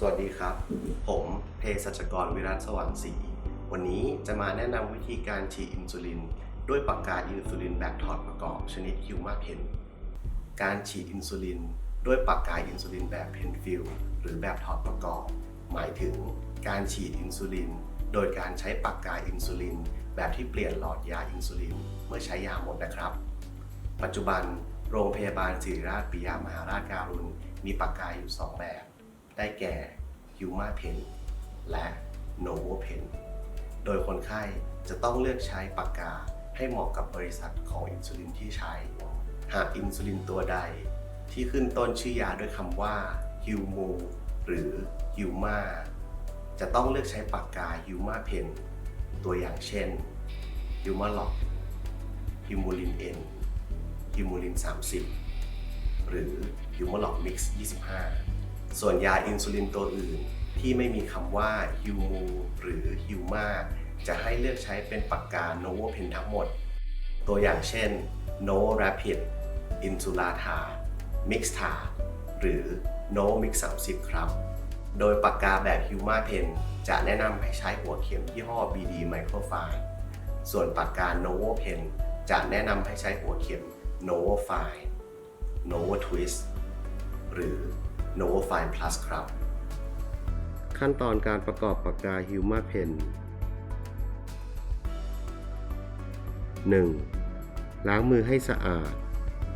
สวัสดีครับ ผมเภสัชกรวิรัตสว่างศรีวันนี้จะมาแนะนำวิธีการฉีดอินซูลิน ด้วยปากกาอินซูลินแบบถอดประกอบชนิดฮิวมาเพนการฉีดอินซูลิน ด้วยปากกาอินซูลินแบบเพนฟิลหรือแบบถอดประกอบ หมายถึงการฉีดอินซูลิน โดยการใช้ปากกาอินซูลิน แบบที่เปลี่ยนหลอดยาอินซูลิน เมื่อใช้ยาหมดนะครับ ปัจจุบันโรงพยาบาลศิริราชปิยามหาราชการุณมีปากกาอยู่ 2 แบบ ได้แก่ Huma Pen และ Novo Pen โดยคนไข้จะต้องเลือกใช้ปากกาให้เหมาะกับบริษัทของอินซูลินที่ใช้ หากอินซูลินตัวใด ที่ขึ้นต้นชื่อยาด้วยคำว่า Humu หรือ Huma จะต้องเลือกใช้ปากกา Huma Pen ตัวอย่างเช่น Humalog Humulin N ฮิวมูลิน 30 หรือฮิวม a ล็อกมิกซ์25 ส่วนยาอินซูลินตัวอื่น ที่ไม่มีคำว่าฮิวมูหรือฮิวมาจะให้เลือกใช้เป็นปากกาโนโวเพนทั้งหมด ตัวอย่างเช่น No Rapid i n s u l a t a Mix t a หรือ No Mix 30ครับ โดยปากกาแบบ Huma Pen จะแนะนำให้ใช้หัวเข็มยี่ห้อ BD Microfine ส่วนปากกา Novo Pen จะแนะนำให้ใช้หัวเข็ม Novo Fine Novo Twist หรือ Novo Fine Plus ครับ ขั้นตอนการประกอบปากกา Huma Pen 1. ล้างมือให้สะอาด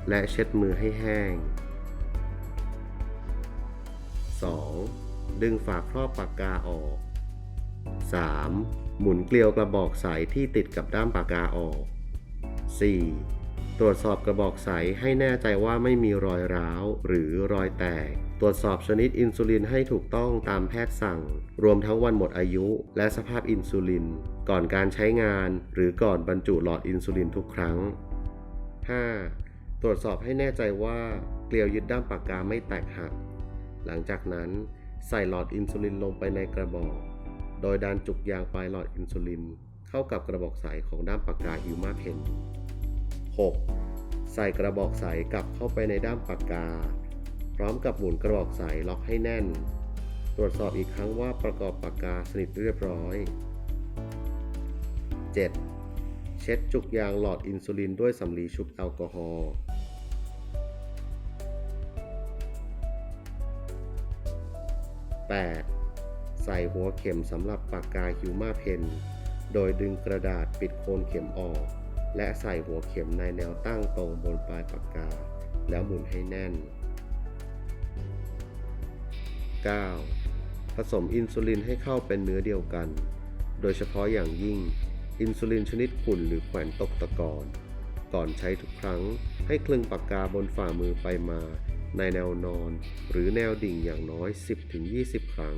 และเช็ดมือให้แห้ง 2. ดึงฝาครอบปากกาออก 3. หมุนเกลียวกระบอกใสที่ติดกับด้ามปากกาออก 4. ตรวจสอบกระบอกใสให้แน่ใจว่าไม่มีรอยร้าวหรือรอยแตก ตรวจสอบชนิดอินซูลินให้ถูกต้องตามแพทย์สั่ง รวมทั้งวันหมดอายุ และสภาพอินซูลิน ก่อนการใช้งาน หรือก่อนบรรจุหลอดอินซูลินทุกครั้ง 5. ตรวจสอบให้แน่ใจว่าเกลียวยึดด้ามปากกาไม่แตกหัก หลังจากนั้นใส่หลอดอินซูลินลงไปในกระบอก โดยดันจุกยางปลายหลอดอินซูลิน เข้ากับกระบอกใสของด้ามปากกาฮิวมาเพน 6. ใส่กระบอกใสกลับเข้าไปในด้ามปากกา พร้อมกับหมุนกระบอกใสล็อกให้แน่น ตรวจสอบอีกครั้งว่าประกอบปากกาสนิทเรียบร้อย 7. เช็ดจุกยางหลอดอินซูลินด้วยสำลีชุบแอลกอฮอล์ 8. ใส่หัวเข็มสำหรับปากกาฮิวมาเพน โดยดึงกระดาษปิดโคนเข็มออก และใส่หัวเข็มในแนวตั้งตรงบนปลายปากกา แล้วหมุนให้แน่น 9. ผสมอินซูลินให้เข้าเป็นเนื้อเดียวกัน โดยเฉพาะอย่างยิ่ง อินซูลินชนิดขุ่นหรือแขวนตกตะกอนก่อนใช้ทุกครั้งให้คลึงปากกาบนฝ่ามือไปมา ในแนวนอน หรือแนวดิ่งอย่างน้อย 10-20 ครั้ง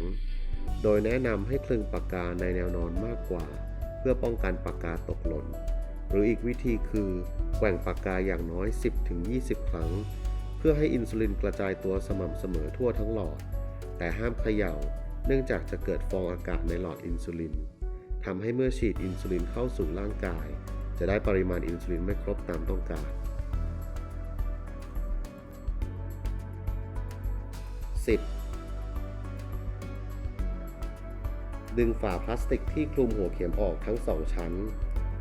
โดยแนะนำให้คลึงปากกาในแนวนอนมากกว่า เพื่อป้องกันปากกาตกหล่น หรืออีกวิธีคือแกว่งปากกาอย่างน้อย 10-20 ครั้ง เพื่อให้อินซูลินกระจายตัวสม่ำเสมอทั่วทั้งหลอด แต่ห้ามเขย่า เนื่องจากจะเกิดฟองอากาศในหลอดอินซูลินทำให้เมื่อฉีดอินซูลินเข้าสู่ร่างกาย จะได้ปริมาณอินซูลินไม่ครบตามต้องการ 10. ดึงฝาพลาสติกที่คลุมหัวเข็มออกทั้งสองชั้น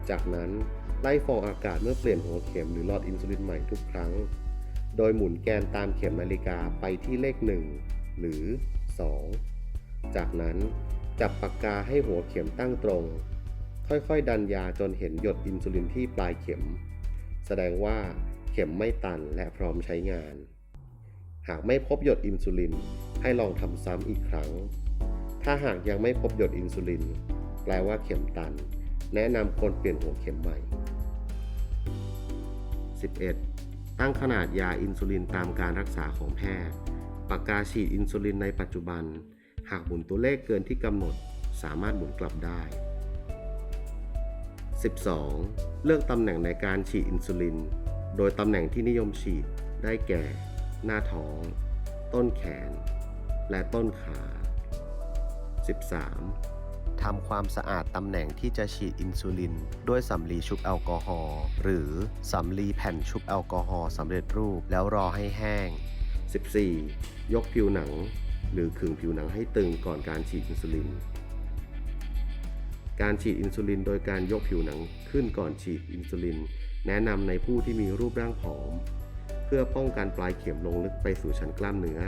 จากนั้น ไล่ฟองอากาศเมื่อเปลี่ยนหัวเข็มหรือหลอดอินซูลินใหม่ทุกครั้ง โดยหมุนแกนตามเข็มนาฬิกาไปที่เลข 1 หรือ 2 จากนั้นจับปากกาให้หัวเข็มตั้งตรง ค่อยๆ ดันยาจนเห็นหยดอินซูลินที่ปลายเข็ม แสดงว่าเข็มไม่ตันและพร้อมใช้งาน หากไม่พบหยดอินซูลินให้ลองทำซ้ำอีกครั้ง ถ้าหากยังไม่พบหยดอินซูลิน แปลว่าเข็มตัน แนะนำควรเปลี่ยนหัวเข็มใหม่ 11. ตั้งขนาดยาอินซูลินตามการรักษาของแพทย์ ปากกาฉีดอินซูลินในปัจจุบัน หากหมุนตัวเลขเกินที่กำหนด สามารถหมุนกลับได้ 12. เลือกตำแหน่งในการฉีดอินซูลิน โดยตำแหน่งที่นิยมฉีดได้แก่ หน้าท้อง ต้นแขน และต้นขา 13. ทำความสะอาดตำแหน่งที่จะฉีดอินซูลิน ด้วยสำลีชุบแอลกอฮอล์หรือสำลีแผ่นชุบแอลกอฮอล์สำเร็จรูปแล้วรอให้แห้ง 14. ยกผิวหนัง หรือขึงผิวหนังให้ตึงก่อนการฉีดอินซูลิน การฉีดอินซูลินโดยการยกผิวหนังขึ้นก่อนฉีดอินซูลิน แนะนำในผู้ที่มีรูปร่างผอม เพื่อป้องกันปลายเข็มลงลึกไปสู่ชั้นกล้ามเนื้อ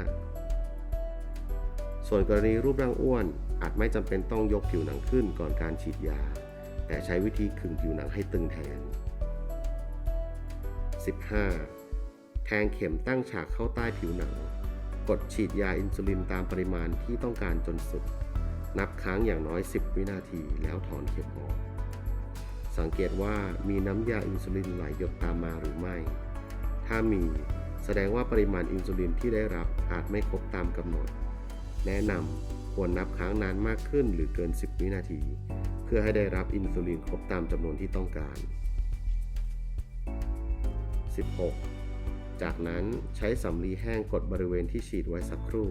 ส่วนกรณีรูปร่างอ้วน อาจไม่จำเป็นต้องยกผิวหนังขึ้นก่อนการฉีดยา แต่ใช้วิธีขึงผิวหนังให้ตึงแทน 15. แทงเข็มตั้งฉากเข้าใต้ผิวหนัง กดฉีดยาอินซูลินตามปริมาณที่ต้องการจนสุด นับครั้งอย่างน้อย 10 วินาทีแล้วถอนเข็มออก สังเกตว่ามีน้ำยาอินซูลินไหลหยดตามมาหรือไม่ ถ้ามีแสดงว่าปริมาณอินซูลินที่ได้รับอาจไม่ครบตามกำหนด แนะนำ ควรนับครั้งนานมากขึ้นหรือเกิน 10 วินาที เพื่อให้ได้รับอินซูลินครบตามจำนวนที่ต้องการ 16. จากนั้นใช้สำลีแห้งกดบริเวณที่ฉีดไว้สักครู่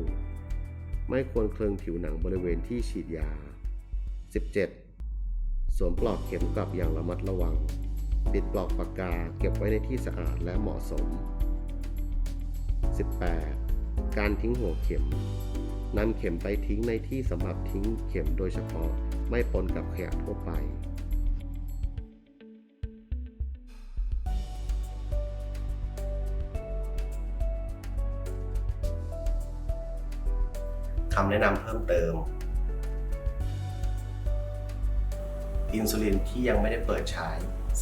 ไม่ควรเคลืองผิวหนังบริเวณที่ฉีดยา 17. สวมปลอกเข็มกลับอย่างระมัดระวัง ปิดปลอกปากกาเก็บไว้ในที่สะอาดและเหมาะสม 18. การทิ้งหัวเข็มนำเข็มไปทิ้งในที่สำหรับทิ้งเข็มโดยเฉพาะไม่ปนกับขยะทั่วไป คำแนะนำเพิ่มเติม อินซูลินที่ยังไม่ได้เปิดใช้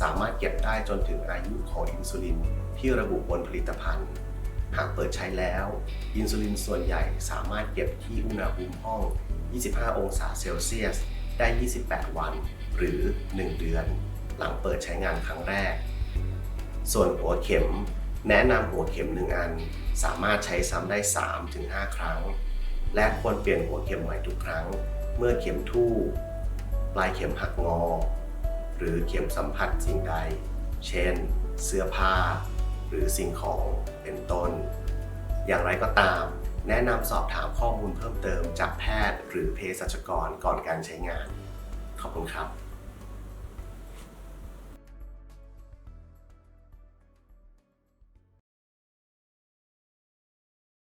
สามารถเก็บได้จนถึงอายุของอินซูลินที่ระบุบนผลิตภัณฑ์ หากเปิดใช้แล้ว อินซูลินส่วนใหญ่สามารถเก็บที่อุณหภูมิห้อง 25 องศาเซลเซียส ได้ 28 วัน หรือ 1 เดือน หลังเปิดใช้งานครั้งแรก ส่วนหัวเข็ม แนะนำหัวเข็ม 1 อัน สามารถใช้ซ้ำได้ 3-5 ครั้ง และควรเปลี่ยนหัวเข็มใหม่ทุกครั้ง เมื่อเข็มทู่ ปลายเข็มหักงอ หรือเข็มสัมผัสสิ่งใด เช่น เสื้อผ้า หรือสิ่งของเป็นต้น อย่างไรก็ตาม แนะนำสอบถามข้อมูลเพิ่มเติมจากแพทย์ หรือเภสัชกรก่อนการใช้งาน ขอบคุณครับ